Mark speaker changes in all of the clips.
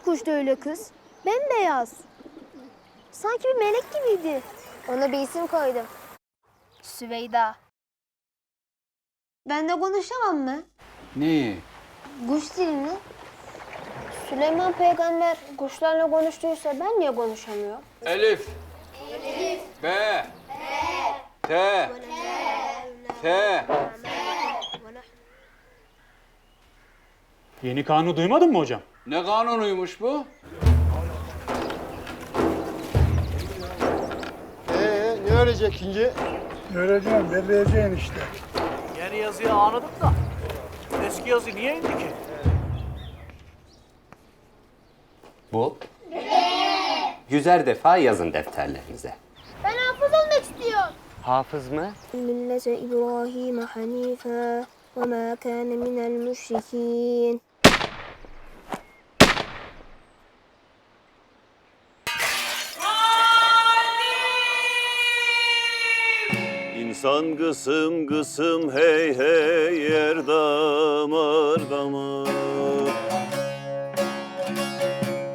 Speaker 1: kuştu öyle kız? Bembeyaz. Sanki bir melek gibiydi. Ona bir isim koydum. Süveyda. Ben de konuşamam mı?
Speaker 2: Neyi?
Speaker 1: Kuş dilini. Süleyman peygamber kuşlarla konuştuysa ben niye konuşamıyorum?
Speaker 2: Elif. Elif. B. T. T.
Speaker 3: Yeni kanunu duymadın mı hocam?
Speaker 2: Ne kanunuymuş bu?
Speaker 4: Ee, ne öğrenecek şimdi?
Speaker 5: Göreceğim, belleyeceksin işte.
Speaker 6: Yeni yazıyı anladık da eski yazı niye indi ki?
Speaker 7: Bu. Yüzer defa yazın defterlerinize.
Speaker 1: Ben hafız olmak istiyorum.
Speaker 7: Hafız mı?
Speaker 1: millete İbrahim hanife ve ma kana minel müşrikin.
Speaker 8: İnsan kısım kısım hey hey yer damar damar.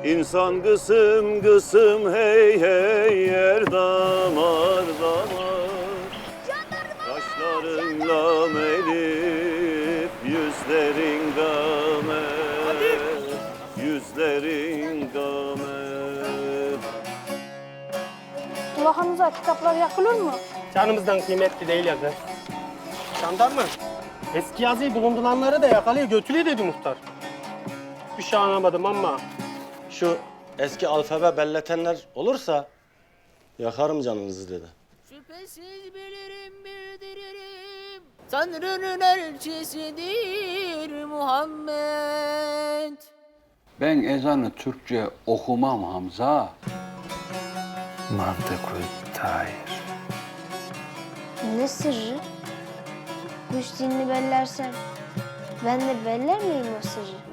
Speaker 8: İnsan kısım kısım hey hey yer damar damar. Kaşların lam elif yüzlerin gamet Yüzlerin gamet
Speaker 1: Kulağınıza kitaplar yakılır mı?
Speaker 9: Canımızdan kıymetli değil ya kız. Jandarma, eski yazıyı bulunduranları da yakalıyor götürüyor dedi muhtar. Bir şey anlamadım ama
Speaker 10: Şu eski alfabe belletenler olursa yakarım canınızı dedi.
Speaker 11: Şüphesiz bilirim bildiririm Tanrı'nın elçisidir Muhammed
Speaker 2: Ben ezanı Türkçe okumam Hamza.
Speaker 1: Ne sırrı? Kuş dilini bellersem ben de beller miyim o sırrı?